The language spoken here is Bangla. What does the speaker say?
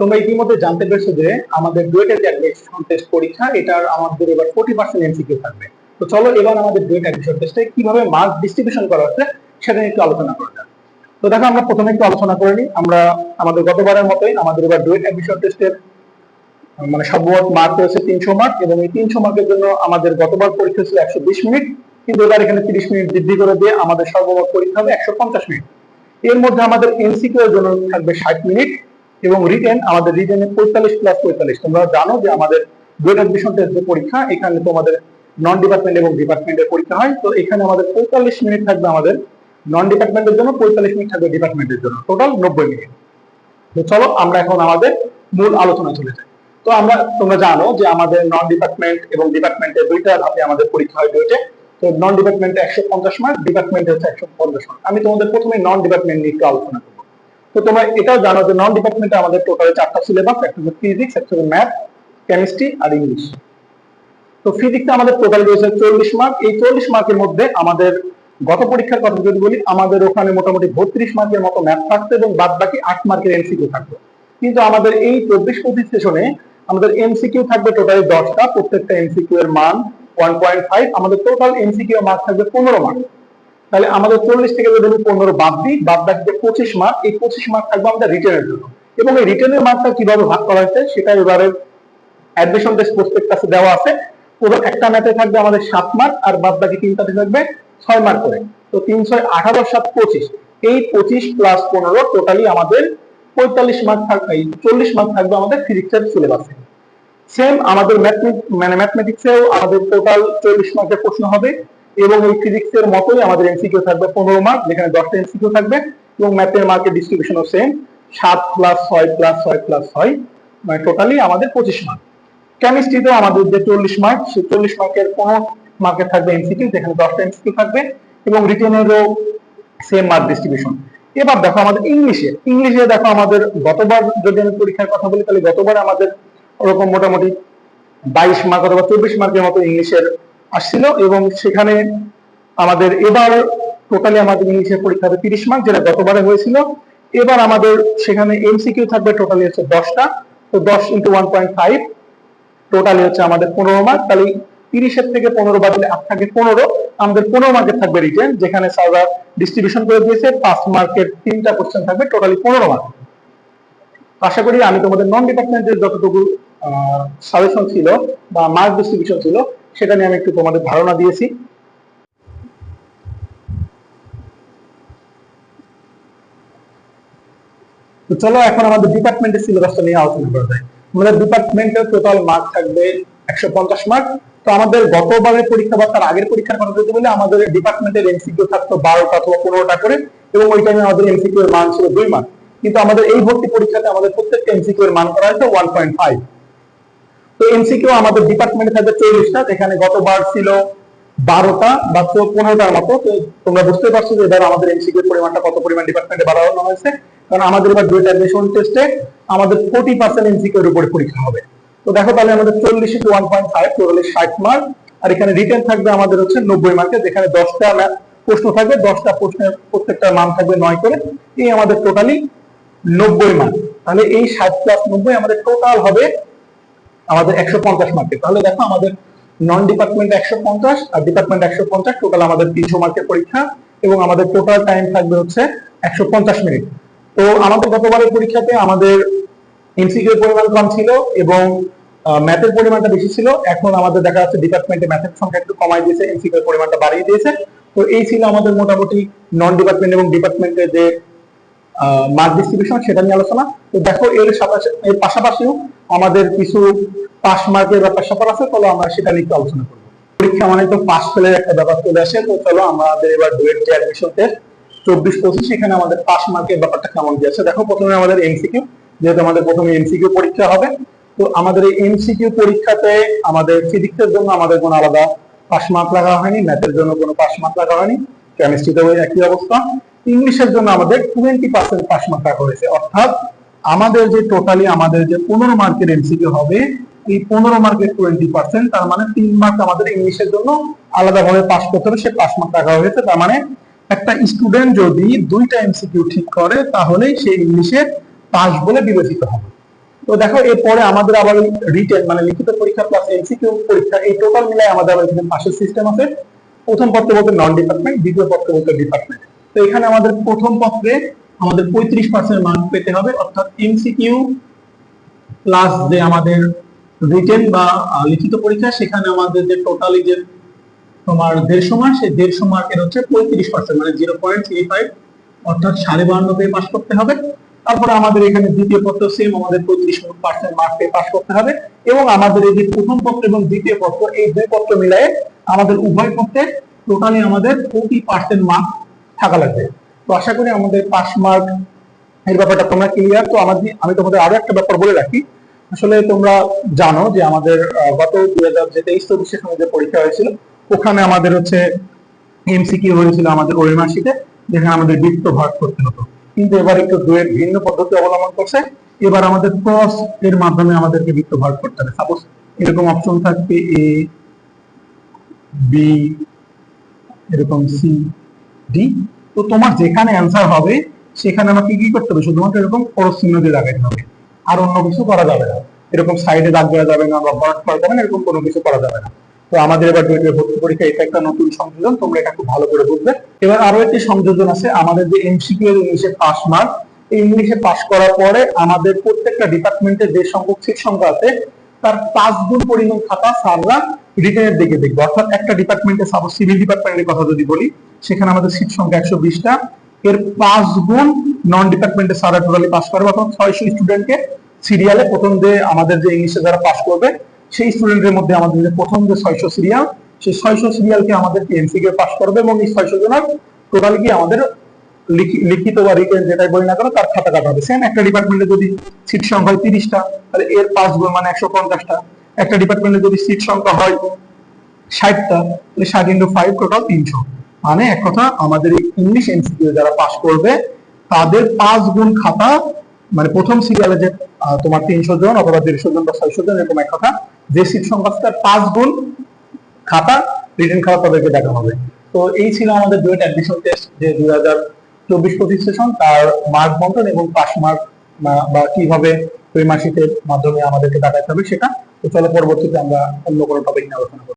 তোমরা ইতিমধ্যে জানতে পেরেছ যে আমাদের ডুয়েটের যে অ্যাডমিশন টেস্ট পরীক্ষা, এটার আমাদের এবার ফোর্টি পার্সেন্ট এমসিকিউ থাকবে। তো চলো এবার আমাদের ডুয়েট অ্যাডমিশন টেস্টে কীভাবে মার্ক ডিস্ট্রিবিউশন করা হচ্ছে সেটা নিয়ে একটু আলোচনা করা যাক। তো দেখো, আমরা প্রথমে একটু আলোচনা করে নিই। আমরা আমাদের গতবারের মতোই আমাদের এবার ডুয়েট অ্যাডমিশন টেস্টের মানে সর্বমোট মার্ক রয়েছে তিনশো মার্ক এবং এই তিনশো মার্কের জন্য আমাদের গতবার পরীক্ষা ছিল একশো বিশ মিনিট, কিন্তু এবার এখানে তিরিশ মিনিট বৃদ্ধি করে দিয়ে আমাদের সর্বমোট পরীক্ষা হবে একশো পঞ্চাশ মিনিট। এর মধ্যে আমাদের এমসিকিউ এর জন্য থাকবে ষাট মিনিট এবং রিটেন আমাদের রিটেনে পঁয়তাল্লিশ প্লাস পঁয়তাল্লিশ। তোমরা জানো যে আমাদের যে পরীক্ষা, এখানে তোমাদের নন ডিপার্টমেন্ট এবং ডিপার্টমেন্টের পরীক্ষা হয়। তো এখানে আমাদের পঁয়তাল্লিশ মিনিট থাকবে আমাদের নন ডিপার্টমেন্টের জন্য, পঁয়তাল্লিশ মিনিট থাকবে ডিপার্টমেন্টের জন্য। টোটাল নব্বই মিনিট তো চলো, আমরা এখন আমাদের মূল আলোচনা চলে যাই। তো আমরা, তোমরা জানো যে আমাদের নন ডিপার্টমেন্ট এবং ডিপার্টমেন্টের দুইটা ধাপে আমাদের পরীক্ষা হয় দুইটা তো নন ডিপার্টমেন্টে একশো পঞ্চাশ মার্ক ডিপার্টমেন্টে হচ্ছে একশো পঞ্চাশ মার্ক আমি তোমাদের প্রথমে নন ডিপার্টমেন্ট নিয়ে একটু আলোচনা করব তো তোমরা এটাও জানো যে নন ডিপার্টমেন্টে আমাদের টোটাল চারটা সিলেবাস একটা হচ্ছে ফিজিক্স একটা হচ্ছে ম্যাথ কেমিস্ট্রি আর ইংলিশ তো ফিজিক্সে আমাদের টোটাল রয়েছে চল্লিশ মার্ক এই চল্লিশ মার্কের মধ্যে আমাদের গত পরীক্ষার কথা যদি বলি, আমাদের ওখানে মোটামুটি বত্রিশ মার্কের মতো ম্যাথ থাকতো এবং বাদ বাকি আট মার্কের এমসিকিউ থাকতো। কিন্তু আমাদের এই চব্বিশ পঁচিশ সেশনে আমাদের এমসিকিউ থাকবে টোটালি দশটা, প্রত্যেকটা এমসিকিউ এর মান ওয়ান পয়েন্ট ফাইভ আমাদের টোটাল এমসিকিউ মার্ক থাকবে পনেরো মার্ক তাহলে আমাদের চল্লিশ থেকে যদি পনেরো বাদ দিই, বাদ বাকি পঁচিশ মার্ক এই পঁচিশ মার্ক থাকবে আমাদের রিটার্নের জন্য। এবং এই রিটার্নের মার্কটা কীভাবে ভাগ করা হয়েছে, সেটা এবারে অ্যাডমিশন টেস্ট প্রসপেক্টাসে দেওয়া আছে। পুরো একটা ম্যাথে থাকবে আমাদের সাত মার্ক আর বাদ বাকি তিনটাতে থাকবে ছয় মার্ক করে। তো তিন ছয় আঠারো সাত পঁচিশ, এই পঁচিশ প্লাস পনেরো টোটালি আমাদের পঁয়তাল্লিশ মার্ক থাকবে এই চল্লিশ মার্ক থাকবে আমাদের ফিজিক্সের সিলেবাসে সেম আমাদের মানে ম্যাথমেটিক্সেও আমাদের টোটাল চল্লিশ মার্কের প্রশ্ন হবে। এবং এই ফিজিক্সের মতোই আমাদের এমসিকিউ থাকবে পনেরো মার্ক যেখানে দশটা এমসিকিউ থাকবে এবং ম্যাথের মার্কের ডিস্ট্রিবিউশনও সেম সাত প্লাস ছয় প্লাস ছয় প্লাস ছয় মানে টোটালি আমাদের পঁচিশ মার্ক কেমিস্ট্রিতেও আমাদের যে চল্লিশ মার্ক সেই চল্লিশ মার্কের পনেরো মার্কের থাকবে এমসিকিউ যেখানে দশটা এমসিকিউ থাকবে এবং রিটেনেরও সেম মার্ক ডিস্ট্রিবিউশন এবার দেখো আমাদের ইংলিশে। ইংলিশে দেখো আমাদের গতবার যদি আমি পরীক্ষার কথা বলি, তাহলে গতবার আমাদের ওরকম মোটামুটি বাইশ মার্ক অথবা চব্বিশ মার্কের মতো ইংলিশের আসছিল এবং সেখানে আমাদের এবার টোটালি আমাদের ইংলিশের পরীক্ষা হবে তিরিশ মার্ক যেটা গতবারে হয়েছিল। এবার আমাদের সেখানে এমসিকিউ থাকবে টোটালি হচ্ছে দশটা। তো দশ into one point five totally হচ্ছে আমাদের পনেরো মার্ক তাহলে তিরিশের থেকে পনেরো বাদলে আট থাকে পনেরো। আমাদের পনেরো মার্কের থাকবে রিটেন যেখানে সার্ভার ডিস্ট্রিবিউশন করে দিয়েছে। পাঁচ মার্কের তিনটা কোশ্চেন থাকবে টোটালি পনেরো মার্ক আশা করি আমি তোমাদের নন ডিপার্টমেন্টের যতটুকু সাজেশন ছিল বা মার্ক ডিস্ট্রিবিউশন ছিল সেটা নিয়ে আমি একটু তোমাদের ধারণা দিয়েছি। তো চলো এখন আমাদের ডিপার্টমেন্টের সিলেবাসটা নিয়ে আলোচনা করা যায় আমাদের ডিপার্টমেন্টের টোটাল মার্ক থাকবে একশো পঞ্চাশ মার্ক তো আমাদের গতবারের পরীক্ষা বা তার আগের পরীক্ষার কথা যদি বলি, আমাদের ডিপার্টমেন্টের এমসিকিউ থাকতো বারোটা অথবা পনেরোটা করে এবং ওই টাইমে আমাদের এমসিকিউ এর মান ছিল দুই মার্ক কিন্তু আমাদের এই ভর্তি পরীক্ষাতে আমাদের প্রত্যেকটা এমসিকিউ এর মান করা হয়েছে ওয়ান পয়েন্ট ফাইভ তো এমসিকিউ আমাদের ডিপার্টমেন্টে থাকবে চল্লিশটা, যেখানে গতবার ছিল বারোটা বা পনেরোটার মতো। তো তোমরা বুঝতে পারছ যে এবার আমাদের এমসিকিউ পরিমাণটা কত পরিমাণ ডিপার্টমেন্টে বাড়ানো হয়েছে। কারণ আমাদের এবার দুইটা অ্যাডমিশন টেস্টে আমাদের ফোর্টি পার্সেন্ট এমসিকিউ এর উপরে পরীক্ষা হবে। তো দেখো তাহলে আমাদের চল্লিশ to one point five totally ষাট মার্ক আর এখানে রিটার্ন থাকবে আমাদের হচ্ছে নব্বই মার্কের যেখানে দশটা প্রশ্ন থাকবে, দশটা প্রশ্নের প্রত্যেকটা মান থাকবে নয় করে। এই আমাদের টোটালি নব্বই মার্ক তাহলে এই ষাট প্লাস নব্বই আমাদের টোটাল হবে আমাদের একশো পঞ্চাশ মার্কের তাহলে দেখো আমাদের নন ডিপার্টমেন্ট একশো পঞ্চাশ আর ডিপার্টমেন্ট একশো পঞ্চাশ টোটাল আমাদের তিনশো মার্কের পরীক্ষা এবং আমাদের টোটাল টাইম থাকবে হচ্ছে একশো পঞ্চাশ মিনিট তো আমাদের গতবারের পরীক্ষাতে আমাদের এমসিকিউ পরিমাণ কম ছিল এবং ম্যাথের পরিমাণটা বেশি ছিল। এখন আমাদের দেখা যাচ্ছে ডিপার্টমেন্টে ম্যাথের সংখ্যা একটু কমাই দিয়েছে এমসিকিউ পরিমাণটা বাড়িয়ে দিয়েছে। তো এই ছিল আমাদের মোটামুটি নন ডিপার্টমেন্ট এবং ডিপার্টমেন্টের যে মার্ক ডিস্ট্রিবিউশন সেটা নিয়ে আলোচনা। তো দেখো, এর এর পাশাপাশিও আমাদের কিছু পাস মার্কের ব্যাপার স্যাপার আছে, চলো আমরা সেটা নিয়ে আলোচনা করব। পরীক্ষা মানে তো পাস ফেলের একটা ব্যাপার চলে আসে, তো চলো আমাদের এবার ডুয়েট যে অ্যাডমিশন টেস্ট চব্বিশ পঁচিশ এখানে আমাদের পাস মার্কের ব্যাপারটা কেমন দিয়েছে দেখো, প্রথমে আমাদের এমসিকিউ যেহেতু আমাদের প্রথমে এমসিকিউ পরীক্ষা হবে, তো আমাদের এই এমসিকিউ পরীক্ষাতে আমাদের ফিজিক্সের জন্য আমাদের কোনো আলাদা পাস মার্ক লাগা হয়নি ম্যাথের জন্য কোনো পাস মার্ক লাগা হয়নি কেমিস্ট্রিতেও একই অবস্থা। ইংলিশের জন্য আমাদের টোয়েন্টি পার্সেন্ট পাস মার্ক হয়েছে অর্থাৎ আমাদের যে টোটালি আমাদের যে পনেরো মার্কের এমসিকিউ হবে, এই পনেরো মার্কের টোয়েন্টি পার্সেন্ট তার মানে তিন মার্ক আমাদের ইংলিশের জন্য আলাদাভাবে পাস করতে হবে, সে পাস মার্ক রাখা হয়েছে। তার মানে একটা স্টুডেন্ট যদি দুইটা এমসিকিউ ঠিক করে তাহলে সেই ইংলিশে পাস বলে বিবেচিত হবে। তো দেখো, এরপরে আমাদের আবার রিটেন মানে লিখিত পরীক্ষা প্লাস এমসিকিউ পরীক্ষা, এই টোটাল মিলাই আমাদের আবার এখানে পাশের সিস্টেম আছে। প্রথম পত্র বলতে নন ডিপার্টমেন্ট দ্বিতীয় পত্র বলতে ডিপার্টমেন্ট তো এখানে আমাদের প্রথম পত্রে আমাদের পঁয়ত্রিশ পার্সেন্ট মার্ক পেতে হবে, অর্থাৎ এমসিকিউ প্লাস যে আমাদের রিটেন বা লিখিত পরীক্ষা, সেখানে আমাদের যে টোটালি যে তোমার দেড়শো মার্ক সেই দেড়শো মার্কের হচ্ছে পঁয়ত্রিশ পার্সেন্ট মানে জিরো পয়েন্ট থ্রি ফাইভ অর্থাৎ সাড়ে বাহান্ন পেয়ে পাস করতে হবে। তারপরে আমাদের এখানে দ্বিতীয় পত্র সেম আমাদের পঁয়ত্রিশ পার্সেন্ট মার্ক পেয়ে পাস করতে হবে। এবং আমাদের এই যে প্রথম পত্র এবং দ্বিতীয় পত্র, এই দুই পত্র মিলায়ে আমাদের উভয় পত্রে টোটালি আমাদের ফোর্টি পার্সেন্ট মার্ক থাকা লাগবে। তো আশা করি আমাদের পাস মার্ক এর ব্যাপারটা তোমরা ক্লিয়ার তো আমাদের আমি তোমাদের আরও একটা ব্যাপার বলে রাখি। আসলে তোমরা জানো যে আমাদের গত দুই হাজার যে তেইশ চব্বিশের সময় যে পরীক্ষা হয়েছিল, ওখানে আমাদের হচ্ছে এমসিকিউ হয়েছিল আমাদের ওই যেখানে আমাদের বৃত্ত ভাগ করতে হতো। কিন্তু এবার একটু দুয়ের ভিন্ন পদ্ধতি অবলম্বন করছে। এবার আমাদের ক্রস এর মাধ্যমে আমাদেরকে বৃত্ত ভাগ করতে হবে। সাপোজ এরকম অপশন থাকবে এ বি এরকম সি ডি তো তোমার যেখানে অ্যান্সার হবে, সেখানে আমাকে কি করতে হবে? শুধুমাত্র এরকম খরচ চিহ্ন দিয়ে লাগাইতে হবে। আর অন্য কিছু করা যাবে না। এরকম সাইডে দাগ দেওয়া যাবে না বা ভরাট করা যাবে না, এরকম কোনো কিছু করা যাবে না। তো আমাদের এবার ডুয়েটের ভর্তি পরীক্ষা, এটা একটা নতুন সংযোজন, তোমরা এটা খুব ভালো করে বুঝবে। এবার আরও একটি সংযোজন আছে, আমাদের যে এমসিকিউ এর ইংলিশে পাস মার্ক এই ইংলিশে পাস করার পরে আমাদের প্রত্যেকটা ডিপার্টমেন্টে যে সংখ্যক সিট সংখ্যা আছে, তার পাঁচ গুণ পরিমাণ খাতা স্যাররা রিটেনের দিকে দেখবে। অর্থাৎ একটা ডিপার্টমেন্টে সাপোজ সিভিল ডিপার্টমেন্টের কথা যদি বলি, সেখানে আমাদের সিট সংখ্যা একশো বিশটা। এর পাঁচ গুণ নন ডিপার্টমেন্টে স্যাররা টোটালি পাস করবে, অর্থাৎ ছয়শো স্টুডেন্টকে সিরিয়ালে প্রথম যে আমাদের যে ইংলিশে যারা পাস করবে, সেই স্টুডেন্টের মধ্যে আমাদের যে প্রথম যে ছয়শো সিরিয়াল সেই ছয়শো সিরিয়ালকে আমাদেরকে এমসিকে পাস করবে এবং এই ছয়শো জনের টোটালি কি আমাদের লিখিত বা রিটেন যেটাই বলি না কেন, তার খাতা কাটা হবে। সেম একটা ডিপার্টমেন্টে যদি সিট সংখ্যা হয় তিরিশটা, তাহলে এর পাঁচ গুণ মানে একশো পঞ্চাশটা। একটা ডিপার্টমেন্টে যদি সিট সংখ্যা হয় ষাটটা, তাহলে ষাট ইন্টু ফাইভ টোটাল তিনশো। মানে এক কথা, আমাদের এই ইংলিশ এমসিকিউ যারা পাস করবে, তাদের পাঁচ গুণ খাতা মানে প্রথম সিরিয়ালে যে তোমার তিনশো জন অথবা দেড়শো জন বা ছয়শো জন, এরকম এক কথা, যে সিট সংখ্যা তার পাঁচ গুণ খাতা রিটার্ন খাতা তাদেরকে দেখা হবে। তো এই ছিল আমাদের ডুয়েট অ্যাডমিশন টেস্ট যে দুই হাজার চব্বিশ পঁচিশ সেশন তার মার্ক বন্টন এবং পাস মার্ক বা কীভাবে ত্রৈমাসিকের মাধ্যমে আমাদেরকে কাটাতে হবে সেটা, তো চলো পরবর্তীতে আমরা অন্য কোনো টপিক নিয়ে আলোচনা করব।